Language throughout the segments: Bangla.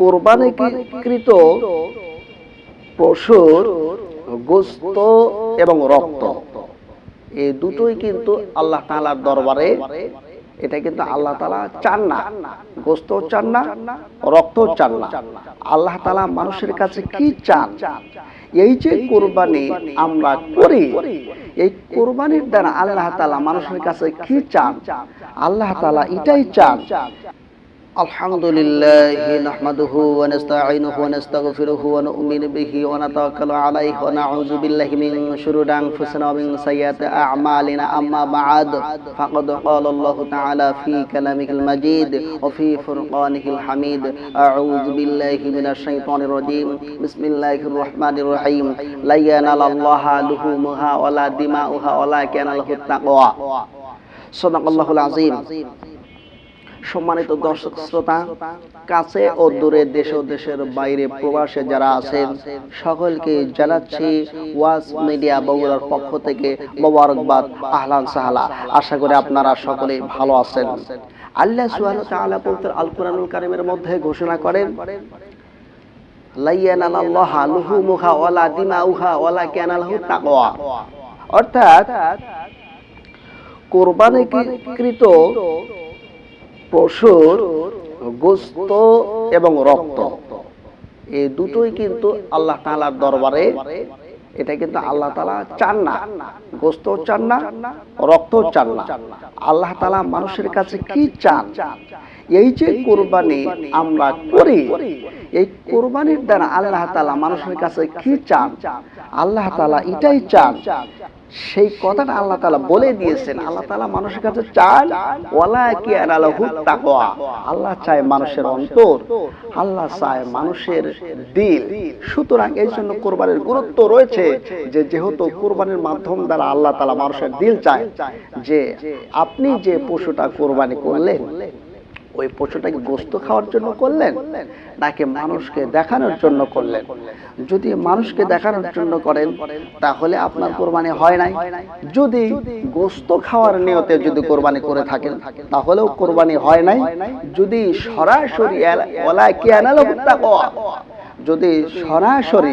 কোরবানিকৃত পশুর গোস্ত এবং রক্ত। এই দুটোই কিন্তু আল্লাহ তাআলার দরবারে, এটা কিন্তু আল্লাহ তাআলা চান না। গোস্ত চান না রক্ত চান না। আল্লাহ তাআলা মানুষের কাছে কি চান? এই যে কোরবানি আমরা করি, এই কোরবানির দ্বারা আল্লাহ তালা মানুষের কাছে কি চান? আল্লাহ তালা এটাই চান الحمد لله نحمده ونستعينه ونستغفره ونؤمن به ونتوكل عليه ونعوذ بالله من شرور انفسنا ومن سيئات اعمالنا اما بعد فقد قال الله تعالى في كلامه المجيد وفي فرقانه الحميد اعوذ بالله من الشيطان الرجيم بسم الله الرحمن الرحيم لا ينال الله لحومها ولا دماؤها ولكن له التقوى صدق الله العظيم সম্মানিত দর্শক শ্রোতা, কাছে ও দূরে দেশ ও দেশের বাইরে প্রবাসে যারা আছেন, সকলকে জানাচ্ছি ওয়াজ মিডিয়া বগুড়ার পক্ষ থেকে মোবারকবাদ, আহলান সাহালা। আশা করি আপনারা সকলে ভালো আছেন। আল্লাহ ওয়া তাআলা পবিত্র আল কোরআনুল কারীমের মধ্যে ঘোষণা করেন লাইয়ানাল্লাহ লুহুমুহা ওয়ালা দিমাউহা ওয়ালা কানালাহু তাকওয়া। অর্থাৎ, কোরবানিকৃত পশুর গোস্ত এবং রক্ত। এই দুটোই কিন্তু আল্লাহ তাআলার দরবারে এটা কিন্তু আল্লাহ তালা চান না। গোস্ত চান না রক্ত চান না। আল্লাহ তালা মানুষের কাছে কি চান? এই যে কোরবানি আমরা করি এই কোরবানির দ্বারা আল্লাহ তাআলা মানুষের কাছে কি চান? আল্লাহ তাআলা এটাই চান। সেই কথাটা আল্লাহ তাআলা বলে দিয়েছেন। আল্লাহ তাআলা মানুষের কাছে চান ওয়ালা কি তাকওয়া। আল্লাহ চায় মানুষের অন্তর, আল্লাহ চায় মানুষের দিল। সুতরাং এই জন্য কোরবানির গুরুত্ব রয়েছে যে, যেহেতু কোরবানির মাধ্যম দ্বারা আল্লাহ তালা মানুষের দিল চায়, যে আপনি যে পশুটা কোরবানি করলেন ওই পশুটাকে গোস্ত খাওয়ার জন্য করলেন, নাকি মানুষকে দেখানোর জন্য করলেন? যদি মানুষকে দেখানোর জন্য করেন, তাহলে আপনার কোরবানি হয় নাই। যদি গোস্ত খাওয়ার নিয়তে যদি কোরবানি করে থাকেন, তাহলেও কোরবানি হয় নাই। যদি সরাসরি ওলা কি যদি সরাসরি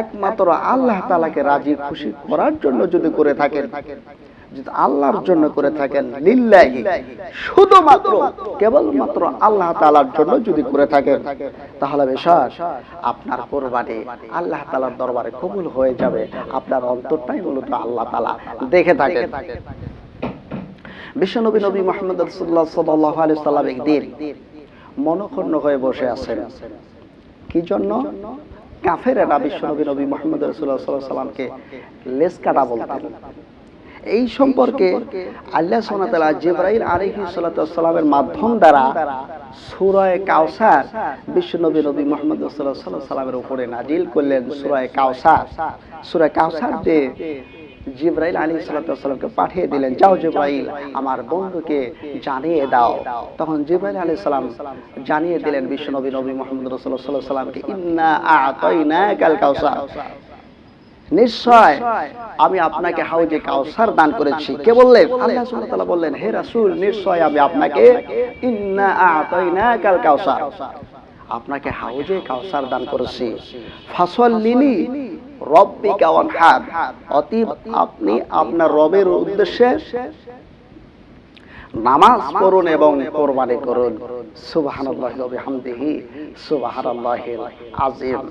একমাত্র আল্লাহ তাআলাকে রাজি, খুশি করার জন্য যদি করে থাকেন যদি আল্লাহর জন্য করে থাকেন লিল্লাহি। শুধুমাত্র কেবলমাত্র আল্লাহ তাআলার জন্য যদি করে থাকেন তাহলে বিশ্বাস আপনার কোরবানি আল্লাহ তাআলার দরবারে কবুল হয়ে যাবে। আপনার অন্তরটাই মূলত আল্লাহ তাআলা দেখে থাকেন। বিশ্বনবী নবী মোহাম্মদ রাসূলুল্লাহ সাল্লাল্লাহু আলাইহি সাল্লাম একদিন মনক্ষুণ্ণ হয়ে বসে আছেন। কি জন্য? কাফেরেরা বিশ্বনবী নবী মোহাম্মদ রাসূলুল্লাহ সাল্লাল্লাহু আলাইহি সাল্লামকে লেস কাটা বলতেন। এই সম্পর্কে আল্লাহ তাআলা জিবরাইল আলাইহিস সালামের মাধ্যম দ্বারা সূরা কাউসার বিশ্বনবী নবী মুহাম্মদ সাল্লামের উপরে নাজিল করলেন সূরা কাউসার সূরা কাউসার যে জিব্রাইল আলী সাল্লামকে পাঠিয়ে দিলেন। যাও জিব্রাইল আমার বন্ধুকে জানিয়ে দাও। তখন জিব্রাইল আলী সালাম জানিয়ে দিলেন বিশ্বনবী নবী মোহাম্মদ রসুল্লাহ সাল্লামকে ইন্না আতাইনা কাল কাউসার নিশ্চয় আমি আপনাকে হাউজে কাউসার দান করেছি। কে বললেন আল্লাহ সুবহানাহু ওয়া তাআলা বললেন হে রাসূল নিশ্চয় আমি আপনাকে ইন্না আতাইনা কাল কাউসার। আপনাকে হাউজে কাউসার দান করেছি। ফাসল্লিনি রব্বিকা ওয়ানহার। অতএব আপনি আপনার রবের উদ্দেশ্যে নামাজ পড়ুন এবং কোরবানি করুন। সুবহানাল্লাহি ওয়া বিহামদিহি। সুবহানাল্লাহিল আযীম।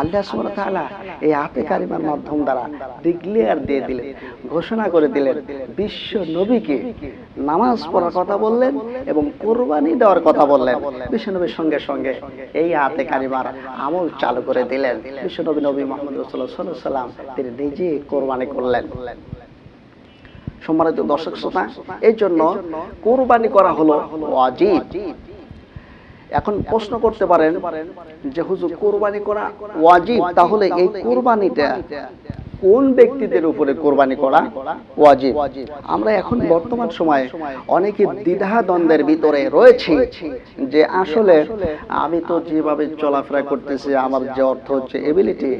আল্লাহ সুবহানাহু এই আতে কারিমার মাধ্যম দ্বারা ডিক্লেয়ার দিয়ে দিলেন, ঘোষণা করে দিলেন, বিশ্ব নবীকে নামাজ পড়ার কথা বললেন এবং কোরবানি দেওয়ার কথা বললেন। বিশ্ব নবীর সঙ্গে সঙ্গে এই আতে কারিমার আমল চালু করে দিলেন। বিশ্ব নবী মোহাম্মদ আলাইহি সাল্লাম তিনি নিজে কোরবানি করলেন। সম্মানিত দর্শক শ্রোতা, এই জন্য কোরবানি করা হলো ওয়াজিব। এখন প্রশ্ন করতে পারেন যে, হুজুর, কোরবানি করা ওয়াজিব? তাহলে এই কোরবানিটা কোন ব্যক্তিদের উপরে কোরবানি করা ওয়াজিব? আমরা এখন বর্তমান সময়ে অনেকে দ্বিধা দ্বন্দ্বের ভিতরে রয়েছি যে, আসলে আমি তো যেভাবে চলাফেরা করতেছি, আমার যে অর্থ হচ্ছে এবিলিটি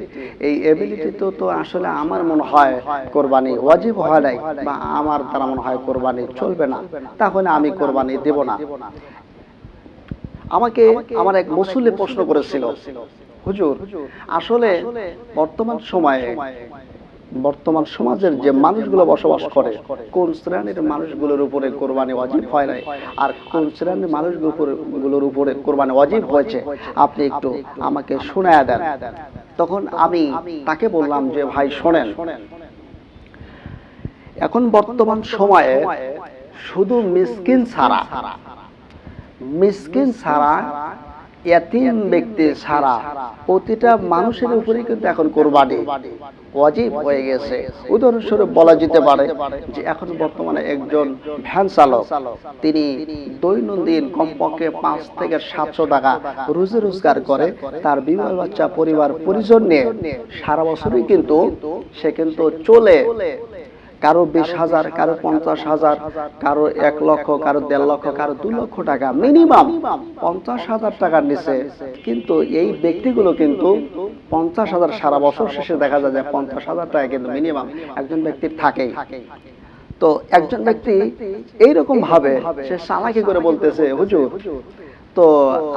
এই এবিলিটি তো তো আসলে আমার মনে হয় কোরবানি ওয়াজিব হয় নাই বা আমার দ্বারা মনে হয় কোরবানি চলবে না। তাহলে আমি কোরবানি দেব না। আমাকে আমার এক মুসল্লি প্রশ্ন করেছিল। হুজুর আসলে বর্তমান সময়ে বর্তমান সমাজের যে মানুষগুলো বসবাস করে কোন শ্রেণির মানুষগুলোর উপরে কোরবানি ওয়াজিব হয় নাই? আর কোন শ্রেণির মানুষগুলোর উপরে উপরে কোরবানি ওয়াজিব হয়েছে? আপনি একটু আমাকে শোনায় দেন। তখন আমি তাকে বললাম যে ভাই শোনেন। এখন বর্তমান সময়ে শুধু মিসকিন ছাড়া মিসকিন ছাড়া এতিম ব্যক্তি ছাড়া প্রতিটা মানুষের উপরে কিন্তু এখন কোরবানি ওয়াজিব হয়ে গেছে। উদাহরণস্বরূপ বলা যেতে পারে যে এখন বর্তমানে একজন ভ্যান চালক, তিনি দৈনন্দিন কমপক্ষে পাঁচ থেকে সাতশো টাকা রোজি রোজগার করে, তার বিবাহ বাচ্চা পরিবার পরিজন নিয়ে সারা বছরই কিন্তু সে কিন্তু চলে কারও বিশ হাজার, কারও পঞ্চাশ হাজার, কারও এক লক্ষ, কারও দেড় লক্ষ, কারও দু লক্ষ টাকা মিনিমাম পঞ্চাশ হাজার টাকার নিচে কিন্তু এই ব্যক্তিগুলো কিন্তু পঞ্চাশ হাজার সারা বছর শেষে দেখা যায় যে পঞ্চাশ হাজার টাকা কিন্তু মিনিমাম একজন ব্যক্তির থাকেই তো একজন ব্যক্তি এইরকম ভাবে সে সালাকি করে বলতেছে, হুজুর, তো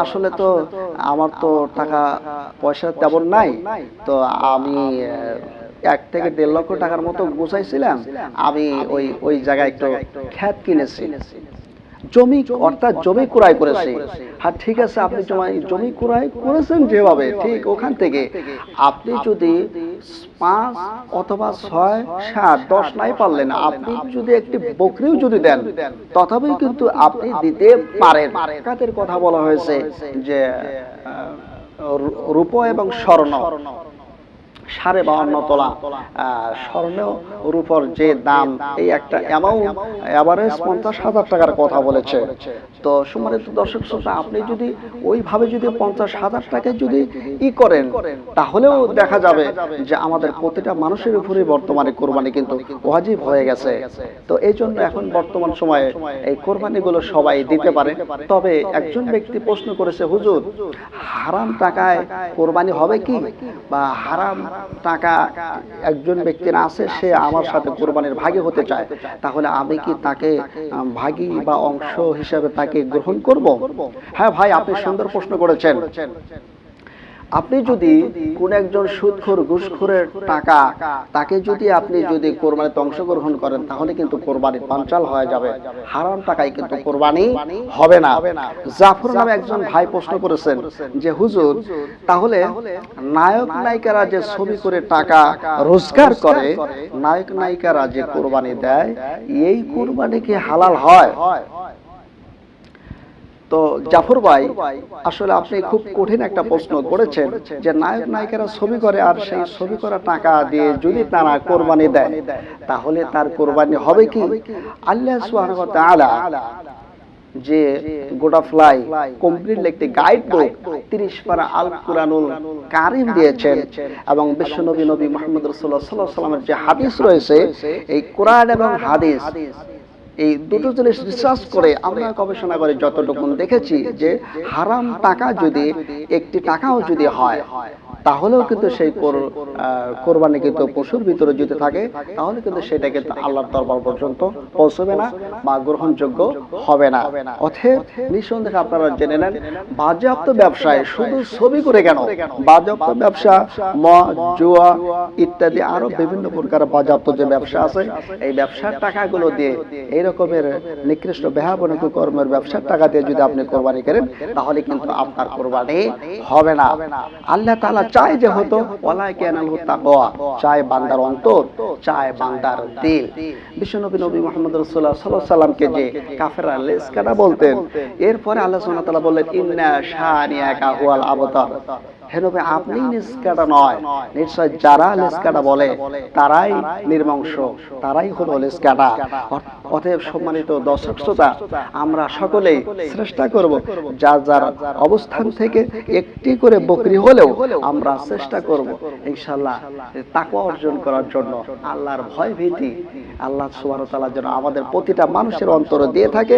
আসলে তো আমার তো টাকা পয়সা তেমন নাই, তো আমি এক থেকে দেড় লক্ষ টাকার মতো গুছাইছিলাম। আমি ওই ওই জায়গায় একটু খ্যাত কিনেছি। জমি অর্থাৎ জমি ক্রয় করেছি। হ্যাঁ ঠিক আছে, আপনি জমি ক্রয় করেছেন যেভাবে, ঠিক ওখান থেকে। আপনি যদি পাঁচ অথবা ছয়, সাত, দশ নাই পারলেন, আপনি যদি একটি বকরিও যদি দেন, তথাপি কিন্তু আপনি দিতে পারেন। কাদের কথা বলা হয়েছে যে রূপ এবং স্বর্ণ। সাড়ে বাহান্ন তোলা স্বর্ণ রূপর যে দাম, এই একটা অ্যামাউন্ট অ্যাভারেজ পঞ্চাশ হাজার টাকার কথা বলেছে। তো সম্মানিত দর্শক শ্রোতা, আপনি যদি ওইভাবে যদি পঞ্চাশ হাজার টাকায় যদি ই করেন, তাহলেও দেখা যাবে যে আমাদের প্রতিটা মানুষের উপরে বর্তমানে কোরবানি কিন্তু ওয়াজিব হয়ে গেছে। তো এই জন্য এখন বর্তমান সময়ে এই কোরবানিগুলো সবাই দিতে পারে। তবে একজন ব্যক্তি প্রশ্ন করেছে, হুজুর, হারাম টাকায় কোরবানি হবে কি? বা হারাম টাকা একজন ব্যক্তির আছে, সে আমার সাথে কোরবানির ভাগে হতে চায়। তাহলে আমি কি তাকে ভাগি বা অংশ হিসাবে তাকে গ্রহণ করব? হ্যাঁ ভাই, আপনি সুন্দর প্রশ্ন করেছেন। আপনি যদি কোন একজন সুদখোর ঘুষখোরের টাকা তাকে যদি আপনি যদি কোরবানিতে অংশগ্রহণ করেন তাহলে কিন্তু কোরবানি পাঞ্চাল হয়ে যাবে। হারাম টাকায় কিন্তু কোরবানি হবে না। জাফর নামে একজন ভাই প্রশ্ন করেছেন যে হুজুর তাহলে নায়ক নায়িকারা যে ছবি করে টাকা রোজগার করে নায়ক নায়িকারা যে কোরবানি দেয় এই কোরবানি কি হালাল হয়। তো জাফর ভাই, আসলে আপনি খুব কঠিন একটা প্রশ্ন করেছেন যে নায়ক নায়িকারা ছবি করে আর সেই ছবি করা টাকা দিয়ে যদি তারা কোরবানি দেয়, তাহলে তার কোরবানি হবে কি? আল্লাহ তাআলা যে গোটা ফ্লাই কমপ্লিট একটি গাইড বুক তিরিশ পারা আল কুরআনুল কারিম দিয়েছেন এবং বিশ্বনবী নবী মোহাম্মদ রাসূলুল্লাহ সাল্লাল্লাহু আলাইহি সাল্লামের যে হাদিস রয়েছে, এই কোরআন এবং হাদিস এই দুটো জিনিস রিসার্চ করে আমরা গবেষণা করে যতটুকু দেখেছি যে হারাম টাকা যদি একটি টাকাও যদি হয়, তাহলেও কিন্তু সেই কোরবানি কিন্তু পশুর ভিতরে যদি থাকে, তাহলে কিন্তু সেটা কিন্তু আল্লাহর দরবার পর্যন্ত পৌঁছবে না বা গ্রহণযোগ্য হবে না। অথব নিঃসন্দেহে আপনারা জেনে নেন, বাজেয়াপ্ত ব্যবসায় শুধু ছবি করে কেন? বাজেয়াপ্ত ব্যবসা, মদ, জুয়া ইত্যাদি আরও বিভিন্ন প্রকার বাজেয়াপ্ত যে ব্যবসা আছে, এই ব্যবসার টাকাগুলো দিয়ে এই রকমের নিকৃষ্ট বেহাবনিক কর্মের ব্যবসার টাকা দিয়ে যদি আপনি কোরবানি করেন, তাহলে কিন্তু আপনার কোরবানি হবে না। আল্লাহ তাআলা চায় যে হতো ওয়ালাই কেনাল তাকওয়া, চায় বান্দার অন্তর, চায় বান্দার দিল। বিশ্বনবী নবী মুহাম্মদ রাসূলুল্লাহ সাল্লাল্লাহু আলাইহি সাল্লামকে যে কাফেররা লেসকাটা বলতেন, এরপরে আল্লাহ ওয়া তাআলা বললেন, ইন্না শানিয়াকা হুয়াল আবতার। হে নবী, আপনি নিষ্কাটা নয়। নিশ্চয় যারা লেসকাটা বলে, তারাই নির্বংশ, তারাই হলো লেসকাটা অ- অতএব সম্মানিত দর্শক শ্রোতা, আমরা সকলেই চেষ্টা করব যার যার অবস্থান থেকে একটি করে বকরি হলেও আমরা চেষ্টা করব ইনশাআল্লাহ তাকওয়া অর্জন করার জন্য। আল্লাহর ভয় ভীতি আল্লাহ ওয়া তাআলা যেন আমাদের প্রতিটা মানুষের অন্তরে দিয়ে থাকে।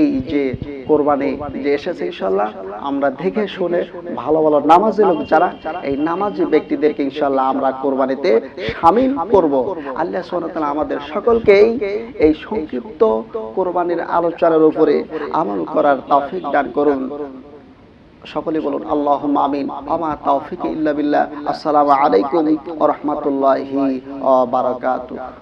এই যে কোরবানি যে এসেছে ইনশাআল্লাহ, আমরা দেখে শুনে ভালো ভালো নামাজি লোক যারা, এই নামাজি ব্যক্তিদেরকে ইনশাআল্লাহ আমরা কোরবানিতে শামিল করব। আল্লাহ সুবহানাহু তাআলা আমাদের সকলকেই এই সংক্ষিপ্ত কোরবানির আলোচনার উপরে আমল করার তৌফিক দান করুন। সকলে বলুন আল্লাহ আমিন। আমা তৌফিক ইল্লা বিল্লাহ। আসসালামু আলাইকুম ওয়া রাহমাতুল্লাহি ওয়া বারাকাতুহু।